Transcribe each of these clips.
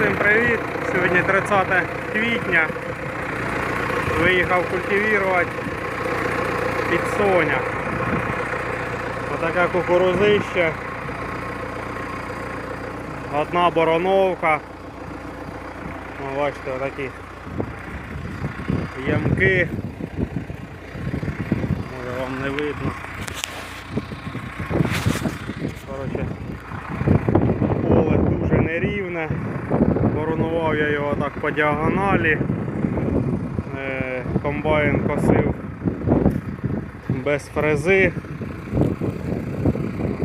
Всім привіт! Сьогодні 30 квітня. Виїхав культивувати під соня. Отака кукурузища. Одна бороновка. О, бачите, отакі ямки. Може вам не видно. Коротше, поле дуже нерівне. Боронував я його так по діагоналі. Е, Комбайн косив без фрези.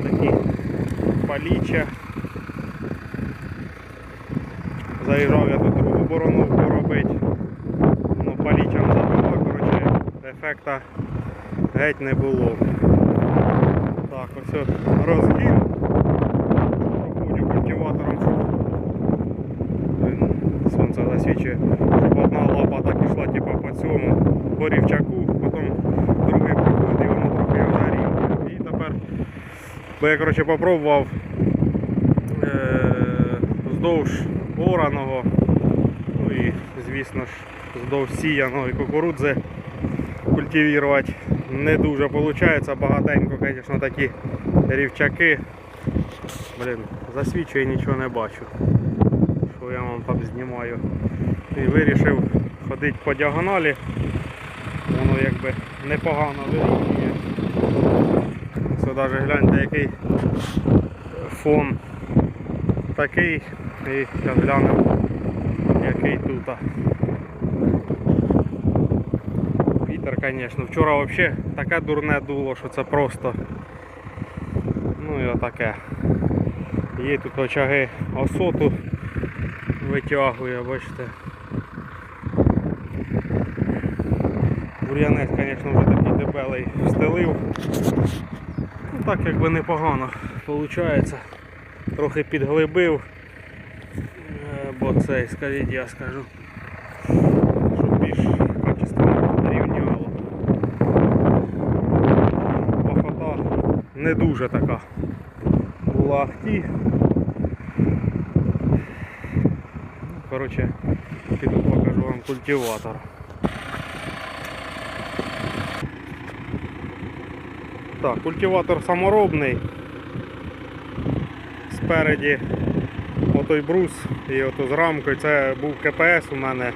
Такі паліччя. Заїжджав я тут другу бороновку робити. Ну, паліччям забила, коротше, ефекта геть не було. Так, ось розгін. Проходжу культиватором, щоб він сонце засвічує, щоб одна лапа так ішла типу, по цьому, по рівчаку, потім другий проходить, воно трохи його зарівнює. І тепер, бо я коротше попробував е- вздовж ораного, ну і звісно ж вздовж сіяного і кукурудзи культивувати не дуже виходить, багатенько, звісно, такі рівчаки. Блін, засвічує нічого не бачу. Що я вам там знімаю. І вирішив ходити по діагоналі. Воно якби непогано вирівнює. Це навіть гляньте який фон такий. І зараз глянемо який тут. Вітер, звісно. Вчора взагалі таке дурне дуло, що це просто. Ну і отаке. Є тут очаги осоту витягує, бачите. Бур'янець, звісно, вже такий дебелий встелив. Так якби непогано виходить. Трохи підглибив. Е, Бо цей, скажіть, я скажу. Щоб більш качественно рівняло. Пахота не дуже така була ахті. Коротше, піду покажу вам культиватор. Так, культиватор саморобний. Спереді отой брус і ото з рамкою. Це був КПС у мене.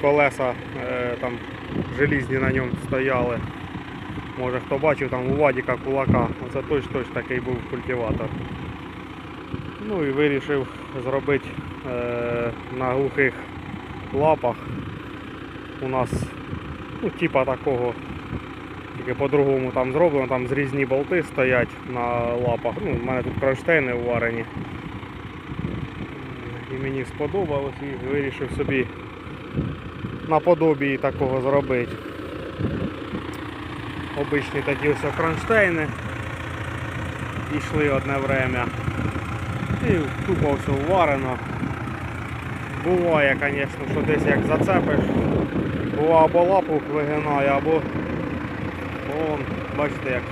Колеса е, там желізні на ньому стояли. Може хто бачив там у Вадіка кулака. Оце точно точно такий був культиватор. Ну і вирішив зробити е, на глухих лапах. У нас ну, типа такого, тільки по-другому там зроблено, там зрізні болти стоять на лапах. Ну, У мене тут кронштейни уварені. І мені сподобалось і вирішив собі наподобії такого зробити. Обичні такі ось кронштейни. Йшли одне время. І тупо все вварено. Буває, звісно, що десь як зацепиш, бува або лапу вигинає, або вон, бачите як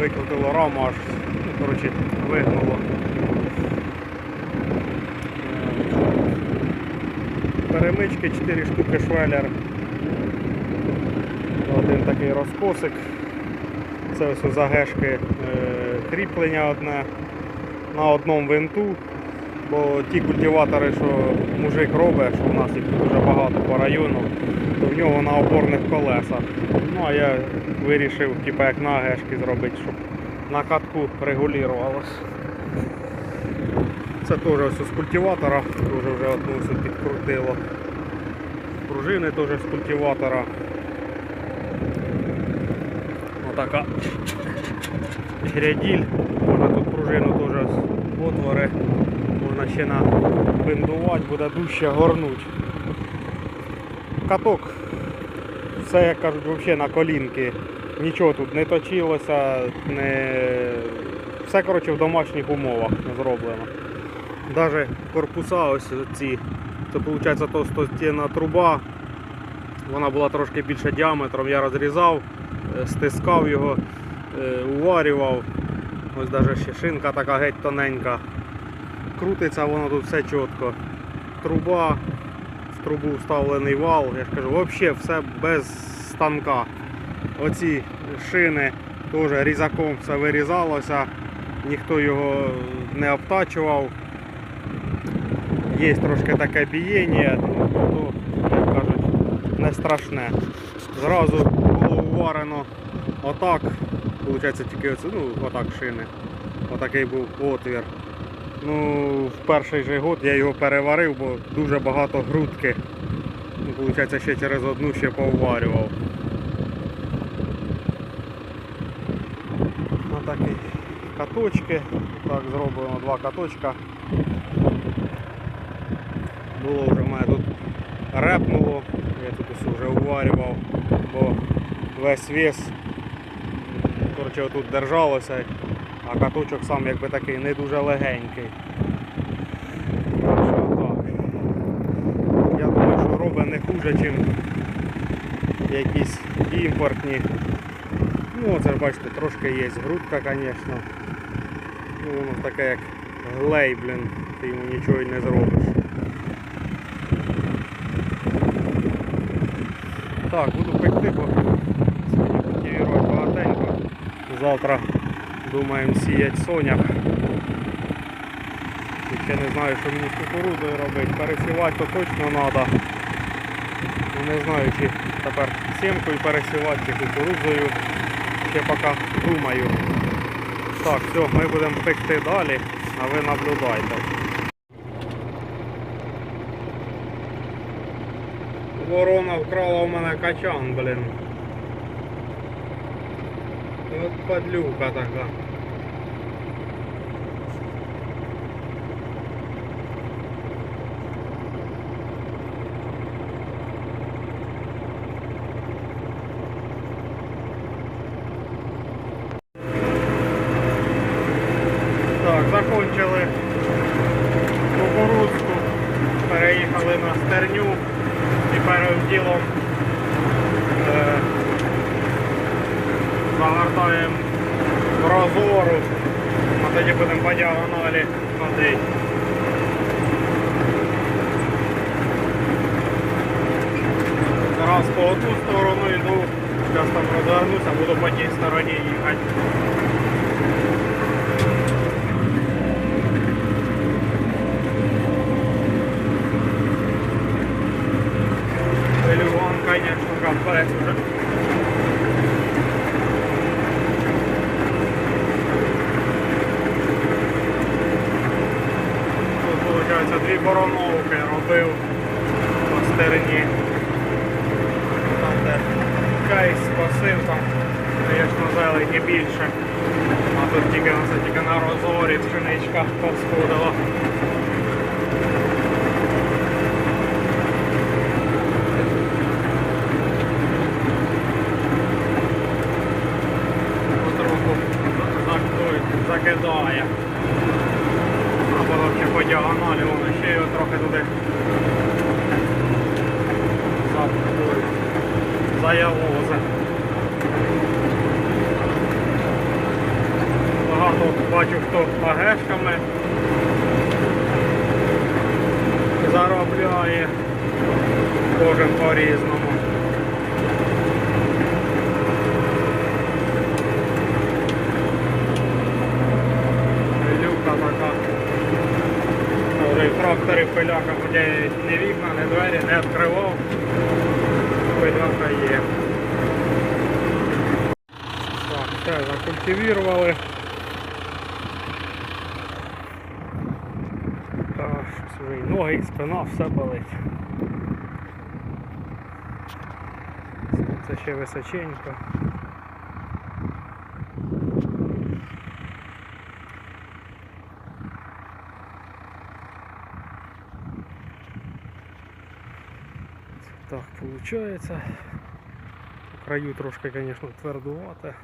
викрутило раму аж, ну, коротше, вигнуло. Е, Перемички 4 штуки швеллер. Один такий розкосик. Це ось у загешки е, кріплення одне на одному винту. Бо ті культиватори, що мужик робить, що у нас їх дуже багато по району, в нього на опорних колесах. Ну а я вирішив, типу, як на гешки зробити, щоб на катку регулювалось. Це теж ось з культиватора, теж вже одну підкрутило. Пружини теж з культиватора. Отака гряділь. Можна тут пружину теж отвори. Можна ще набиндувати, буде дужче горнуть. Каток. Все, як кажуть, взагалі на колінки. Нічого тут не точилося, не... все коротше в домашніх умовах зроблено. Навіть корпуса ось ці. Це виходить товстостінна труба. Вона була трошки більше діаметром, я розрізав, е, стискав його, е, уварював. Ось навіть ще шинка така геть тоненька. крутиться воно тут все чітко. Труба, трубу вставлений вал, я ж кажу, взагалі все без станка. Оці шини теж різаком все вирізалося, ніхто його не обтачував. Є трошки таке бієння, ну, як кажуть, не страшне. Зразу було уварено отак, виходить тільки оце, ну, отак шини. Отакий був отвір. Ну, в перший же год я його переварив, бо дуже багато грудки. Ну, Виходить, ще через одну ще поварював. Отакі каточки. Так, зроблено два каточка. Було вже мене тут репнуло, я тут ось вже уварював, бо весь вес коротше, отут держалося, а каточок сам якби такий не дуже легенький. Я думаю, що робить не хуже, ніж якісь імпортні. Ну, це бачите, трошки є грудка, звісно. Ну, воно таке як глей, блін, ти йому нічого й не зробиш. Так, буду пекти, бо сьогодні багатенько. Завтра думаємо сіяти соняк. Ще не знаю, що мені з кукурудзою робити. Пересівати то точно треба. Ну, не знаю, чи тепер сімкою пересівати, чи кукурудзою. Ще поки думаю. Так, все, ми будемо пекти далі, а ви наблюдайте. Ворона вкрала у мене качан, блін. От падлюка така. Так, закончили кукурудзку, переїхали на стерню і першим ділом е, загортаємо в розору, а тоді будемо по діагоналі ходити. Раз по одну сторону йду, зараз там розвернуся, буду по тій стороні їхати. Телефон, конечно, капець виходить, дві бороновки робив по стерні. Там, де кейс спасив, там, звісно, зелені більше. А тут тільки, тільки на розорі пшеничка посходила. потроху за- закидає. Або взагалі по діагоналі, воно ще його трохи туди за- заявозе. Багато бачу, хто агешками заробляє кожен по-різному. Люка така. Вже трактори пиляка, не вікна, не двері, не відкривав. Пиляка є. Так, все, закультивірували. Так, щось вже і ноги, і спина, все болить. Це ще височенько. Так, получается. Краю трошки, конечно, твердувато.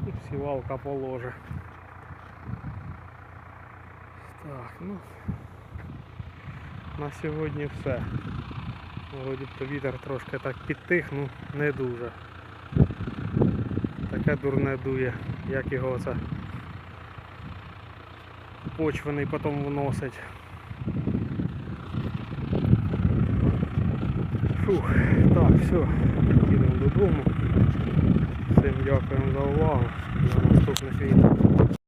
Ну, Сівалка положе. Так, ну на сьогодні все. Вроді то вітер трошки так підтих, ну не дуже. Таке дурне дує, як його оце підпочвений потім вносить. Фух, так, все, їдемо додому. Всім дякуємо за увагу. До наступних відео.